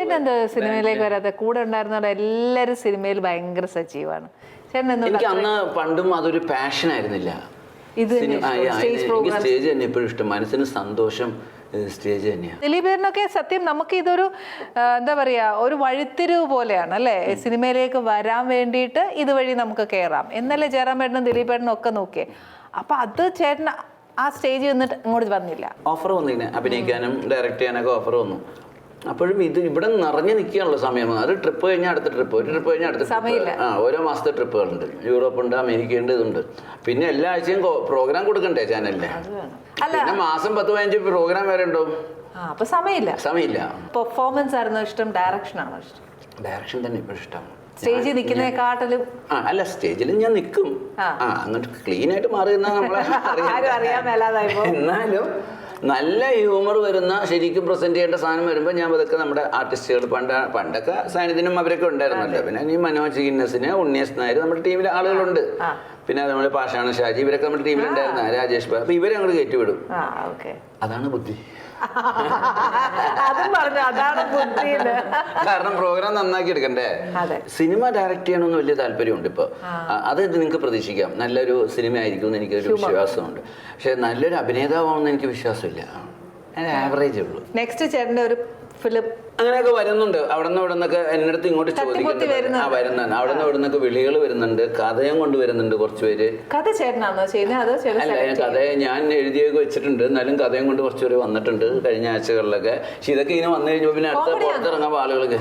ചേട്ടൻ എന്താ സിനിമയിലേക്ക് വരാതെ കൂടെ ഉണ്ടായിരുന്നവരുടെ എല്ലാവരും സിനിമയിൽ ഭയങ്കര സജീവാണ്. എനിക്ക് അന്ന് പണ്ടും അതൊരു പാഷൻ ആയിരുന്നില്ല. ഇത് സ്റ്റേജ് തന്നെ എപ്പോഴും ഇഷ്ടം. മനസ്സിന് സന്തോഷം സ്റ്റേജ് തന്നെയാണ് ദിലീപേരനൊക്കെ സത്യം നമുക്ക് ഇതൊരു എന്താ പറയാ ഒരു വഴിത്തിരിവ് പോലെയാണ് അല്ലേ? സിനിമയിലേക്ക് വരാൻ വേണ്ടിയിട്ട് ഇതുവഴി നമുക്ക് കേറാം. എന്നല്ലേ ജയറാമേട്ടനും ദിലീപേട്ടനും ഒക്കെ നോക്കിയേ. അപ്പൊ അത് ചേട്ടൻ ആ സ്റ്റേജ് നിന്നിട്ട് ഇങ്ങോട്ട് വന്നില്ല. ഓഫർ വന്നിങ്ങനെ അഭിനയിക്കാനും ഡയറക്റ്റ് ചെയ്യാനൊക്കെ ഓഫർ വന്നു. അപ്പോഴും ഇത് ഇവിടെ നിറഞ്ഞു നിൽക്കാനുള്ള സമയം. അത് ട്രിപ്പ് കഴിഞ്ഞാൽ അടുത്ത ട്രിപ്പ് ഒരു ട്രിപ്പ് കഴിഞ്ഞാൽ അടുത്ത. ട്രിപ്പ് ആ ഓരോ മാസത്തെ ട്രിപ്പുകളുണ്ട് യൂറോപ്പ് ഉണ്ട് അമേരിക്ക ഉണ്ട് ഇതുണ്ട്. പിന്നെ എല്ലാ ആഴ്ചയും പ്രോഗ്രാം കൊടുക്കണ്ടേ ചാനലിന് പിന്നെ മാസം പത്ത് പതിനഞ്ച് പ്രോഗ്രാം വരെ ഉണ്ടാവും അപ്പൊ സമയമില്ല. സമയമില്ല. പെർഫോമൻസ് ആയിരുന്നു ഇഷ്ടം ഡയറക്ഷൻ ആണോ ഇഷ്ടം? ഡയറക്ഷൻ തന്നെ ഇപ്പോഴും ഇഷ്ടം. സ്റ്റേജിൽ നിൽക്കുന്നതിനെക്കാട്ടിലും ആ അല്ല സ്റ്റേജിൽ ഞാൻ നിൽക്കും. ആ. അങ്ങോട്ട് ക്ലീൻ ആയിട്ട് മാറി നിന്നാ നമ്മളെ ആരും അറിയാൻ മേലാതായി എന്നാലും നല്ല ഹ്യൂമർ വരുന്ന ശരിക്കും പ്രസന്റ് ചെയ്യേണ്ട സാധനം വരുമ്പോൾ ഞാൻ പതുക്കെ നമ്മുടെ ആർട്ടിസ്റ്റുകൾ പണ്ട പണ്ടൊക്കെ സാന്നിധ്യം അവരൊക്കെ ഉണ്ടായിരുന്നല്ലോ. പിന്നെ ഈ മനോജ് ഗിന്നസിന് ഉണ്ണിയസ് നായർ നമ്മുടെ ടീമിലെ ആളുകളുണ്ട്. പിന്നെ നമ്മുടെ പാഷാണ് ഷാജി. ഇവരൊക്കെ നമ്മുടെ ടീമിലുണ്ടായിരുന്ന രാജേഷ് ബാബു. അപ്പൊ ഇവരെ അങ്ങോട്ട് കയറ്റിവിടും. അതാണ് ബുദ്ധി. കാരണം പ്രോഗ്രാം നന്നാക്കി എടുക്കണ്ടേ. സിനിമ ഡയറക്ട് ചെയ്യണമെന്ന് വലിയ താല്പര്യമുണ്ട് ഇപ്പൊ. അത് നിങ്ങൾക്ക് പ്രതീക്ഷിക്കാം. നല്ലൊരു സിനിമ ആയിരിക്കും എന്ന് എനിക്കൊരു വിശ്വാസമുണ്ട്. പക്ഷെ നല്ലൊരു അഭിനേതാവാണെന്ന് എനിക്ക് വിശ്വാസമില്ല. ആവറേജേ ഉള്ളൂ. നെക്സ്റ്റ് ചേട്ടന്റെ ഒരു ഫിലിം അങ്ങനെയൊക്കെ വരുന്നുണ്ട്. അവിടെ നിന്ന് ഇവിടെ നിന്നൊക്കെ എന്റെ അടുത്ത് ഇങ്ങോട്ട് ചോദിക്കുന്നു ചോദിക്കുന്നുണ്ട്. ആ വരുന്നുണ്ട്. അവിടെ നിന്ന് ഇവിടെ നിന്നൊക്കെ വിളികൾ വരുന്നുണ്ട്. കഥയും കൊണ്ട് വരുന്നുണ്ട് കുറച്ച് പേര് കഥ ചേട്ടനാണോ ചെയ്യുന്നത് അല്ല ഞാൻ കഥയെ ഞാൻ എഴുതിയൊക്കെ വെച്ചിട്ടുണ്ട്. എന്നാലും കഥയും കൊണ്ട് കുറച്ച് പേര് വന്നിട്ടുണ്ട് കഴിഞ്ഞ ആഴ്ചകളിലൊക്കെ. പക്ഷെ ഇതൊക്കെ ഇങ്ങനെ വന്നു കഴിഞ്ഞപ്പോൾ പിന്നെ അടുത്ത? പുറത്തിറങ്ങാൻ ആളുകൾക്ക്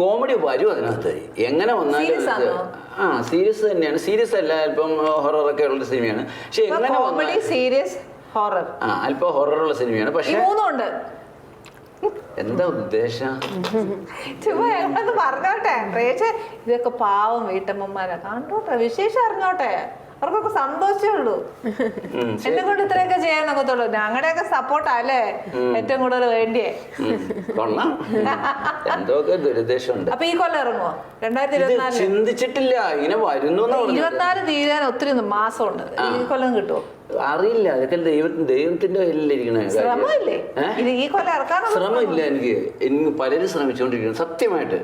കോമഡി വരും അതിനകത്ത്. എങ്ങനെ വന്നാലും? ആ സീരിയസ് തന്നെയാണ്. സീരിയസ് അല്ല ഇപ്പം ഹൊറർ ഒക്കെ ഉള്ള സിനിമയാണ് പക്ഷെ എങ്ങനെ വന്നാലും സീരിയസ് ഹൊറർ ആ അല്പം ഹൊറർ ഉള്ള സിനിമയാണ് പക്ഷേ മൂന്നുണ്ട് എന്താ ഉദ്ദേശം? ചുമ്മാ ഞങ്ങളത് പറഞ്ഞോട്ടെ. പ്രേക്ഷ ഇതൊക്കെ പാവം വീട്ടമ്മമാരാ. കണ്ടോട്ടെ വിശേഷം അറിഞ്ഞോട്ടെ. അവർക്കൊക്കെ സന്തോഷമേ ഉള്ളൂ. എന്നെ കൊണ്ട് ഇത്രയൊക്കെ ചെയ്യാനൊക്കത്തുള്ളൂ ഞങ്ങളുടെയൊക്കെ സപ്പോർട്ടാ അല്ലേ? ഏറ്റവും കൂടുതൽ വേണ്ടിയേ. കൊള്ളാം. എന്തൊക്കെ ദുരുദ്ദേശമുണ്ട്. അപ്പൊ ഈ കൊല്ലം ഇറങ്ങുമോ രണ്ടായിരത്തി ഇത് ഇരുപത്തിനാലിൽ. ചിന്തിച്ചിട്ടില്ല. ഇങ്ങനെ വരുന്നു ഇരുപത്തിനാല് തീരാൻ ഒത്തിരി മാസമുണ്ട്. ഈ കൊല്ലം കിട്ടുമോ അറിയില്ല. അതൊക്കെ ദൈവത്തിന് ദൈവത്തിന്റെ കയ്യിലിരിക്കണ. ശ്രമമില്ലേ? ഇത് ഈ കൊല്ലം ശ്രമമില്ല എനിക്ക്. എനിക്ക് പലരും ശ്രമിച്ചുകൊണ്ടിരിക്കുന്നു സത്യമായിട്ട്.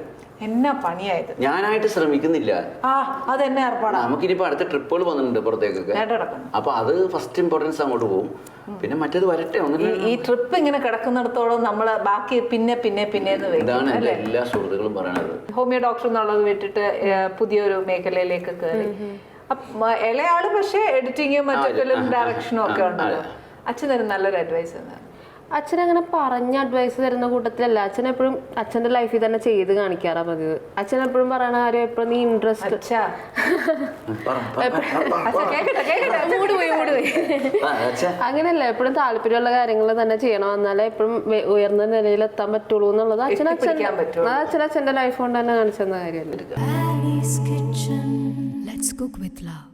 എന്നാ പണിയായത്? ഞാനായിട്ട് ശ്രമിക്കുന്നില്ല. ആ ഏർപ്പാടാ? നമുക്കിനിപ്പോ അടുത്ത ട്രിപ്പുകൾ വന്നിട്ടുണ്ട് പുറത്തേക്കൊക്കെ. അപ്പൊ അത് ഫസ്റ്റ് ഇമ്പോർട്ടൻസ് അങ്ങോട്ട് പോകും പിന്നെ മറ്റേത് വരട്ടെ ഈ ഈ ട്രിപ്പ് ഇങ്ങനെ കിടക്കുന്നിടത്തോളം നമ്മൾ ബാക്കി പിന്നെ പിന്നെ പിന്നെ വെക്കും ഇതാണ് എന്റെ എല്ലാ സുഹൃത്തുക്കളും പറയണത്. ഹോമിയോ ഡോക്ടർ എന്നുള്ളത് വിട്ടിട്ട് പുതിയൊരു മേഖലയിലേക്ക് കയറി ഇളയാൾ പക്ഷേ എഡിറ്റിങ്ങും മറ്റു ആ, ഡയറക്ഷനും ഒക്കെ ഉണ്ടല്ലോ. അച്ഛൻ തരും നല്ലൊരു അഡ്വൈസ് അച്ഛൻ അങ്ങനെ പറഞ്ഞ അഡ്വൈസ് തരുന്ന കൂട്ടത്തിലല്ല. അച്ഛൻ എപ്പോഴും അച്ഛന്റെ ലൈഫിൽ തന്നെ ചെയ്ത് കാണിക്കാറാ പതിവ്. അച്ഛൻ എപ്പോഴും പറയണ കാര്യം എപ്പോഴും നീ ഇൻട്രസ്റ്റ്. അങ്ങനെയല്ല എപ്പോഴും താല്പര്യമുള്ള കാര്യങ്ങൾ തന്നെ ചെയ്യണം. എന്നാലേ എപ്പോഴും ഉയർന്ന നിലയിൽ എത്താൻ പറ്റുള്ളൂ എന്നുള്ളത് അച്ഛൻ അച്ഛൻ എത്തിപ്പിടിക്കാൻ അത് അച്ഛൻ അച്ഛന്റെ ലൈഫ് കൊണ്ട് തന്നെ കാണിച്ചെന്ന കാര്യമല്ല. Let's cook with love.